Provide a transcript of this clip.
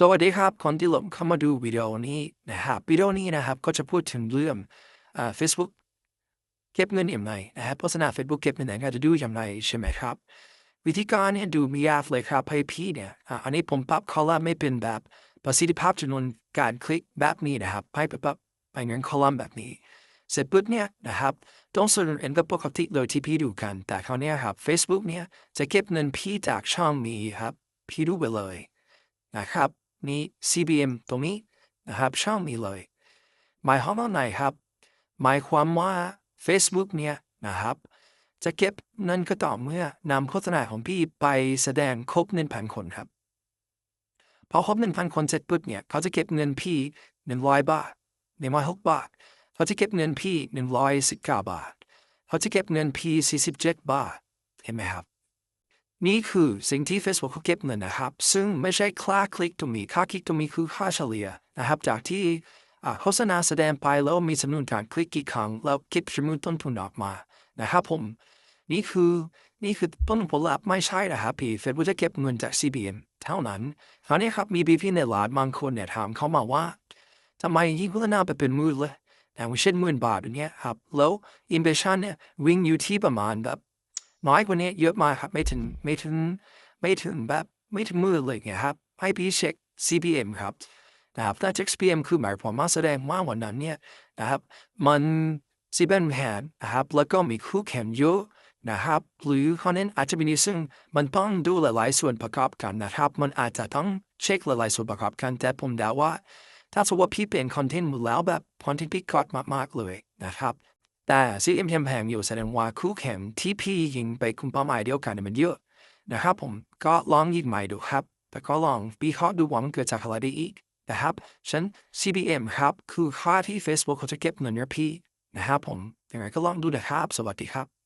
สวัสดีครับ คนที่หลงเข้ามาดูวิดีโอนี้นะครับวิดีโอนี้นะครับก็จะพูดถึงเรื่องอ่า Facebook เก็บเงินอย่างไรนะครับโฆษณา Facebook เก็บเงินอย่างไรจะดูอย่างไรใช่ไหมครับ วิธีการเนี่ยดูม่ยากเลยครับให้พี่เนี่ยอันนี้ผมปรับคอลัมน์ไม่เป็นแบบประสิทธิภาพจำนวนการคลิกแบบนี้นะครับให้ปรับไปเงินคอลัมน์แบบนี้ เสร็จปุ๊บเนี่ยนะครับต้องส่วนเอ็นก็ปกติเลยที่พี่ดูกัน แต่คราวนี้ครับ Facebook เนี่ยจะเก็บเงินพี่จากช่องนี้ครับพี่ดูไปเลยนะครับ นี่ CBM ตรงนี้นะครับช่องนี้เลยหมายความว่าไงครับ หมายความว่า Facebook เนี่ยนะครับ จะเก็บเงินก็ต่อเมื่อนำโฆษณาของพี่ไปแสดงครบหนึ่งพันคนครับพอครบหนึ่งพันคนเสร็จปุ๊บเนี่ยเขาจะเก็บเงินพี่หนึ่งร้อยบาทหนึ่งร้อยหกบาทเขาจะเก็บเงินพี่หนึ่งร้อยสิบเก้าบาทเขาจะเก็บเงินพี่สี่สิบเจ็ดบาทเห็นไหมครับ นี่คือสิ่งที่ Facebook เขาเก็บเงินนะครับ ซึ่งไม่ใช่ค่าคลิกตรงนี้ค่าคลิกตรงนี้คือค่าเฉลี่ยนะครับ จากที่โฆษณาแสดงไปแล้วมีจำนวนการคลิกกี่ครั้งแล้วคิดจำนวนต้นทุนออกมานะครับผม นี่คือนี่คือต้นผลลัพธ์ไม่ใช่นะครับพี่เฟซบุ๊กจะเก็บเงินจาก CBN เท่านั้นคราวนี้ครับมีพี่ในหลาดบางคนเนี่ยถามเข้ามาว่าทำไมยิ่งโฆษณาไปเป็นหมื่นเลยแต่ว่าเช่นหมื่นบาทอย่างเงี้ยครับแล้วอินเบชันเนี่ยวิ่งอยู่ที่ประมาณแบบ น้อยกว่านี้เยอะมากครับ ไม่ถึงไม่ถึงไม่ถึงแบบไม่ถึงมื่นเลยเงี้ยครับให้พี่เช็ค CPM ครับนะครับแต่เช็ค CPM คือหมายความว่าแสดงว่าวันนั้นเนี่ยนะครับ มันซีเป็นแผนนะครับ แล้วก็มีคู่แข่งเยอะนะครับ หรือคอนเทนอาจจะมีซึ่งมันต้องดูหลายๆส่วนประกอบกันนะครับ มันอาจจะต้องเช็คหลายๆส่วนประกอบกัน แต่ผมเดาว่า ถ้าสมมติว่าพี่เป็นคอนเทนต์หมดแล้วแบบคอนเทนต์พี่กอดมากๆเลยนะครับ แต่ซีเอ็มแพงอยู่แสดงว่าคู่แข่งที่พี่ยิงไปคุมเป้าหมายเดียวกันมันเยอะนะครับผมก็ลองยิงใหม่ดูครับ แต่ก็ลองวิเคราะห์ดูว่ามันเกิดจากอะไรได้อีกนะครับฉัน CBM ครับ คือค่าที่ Facebook เขาจะเก็บเงินเยอะพี่นะครับผมยังไงก็ลองดูนะครับ สวัสดีครับ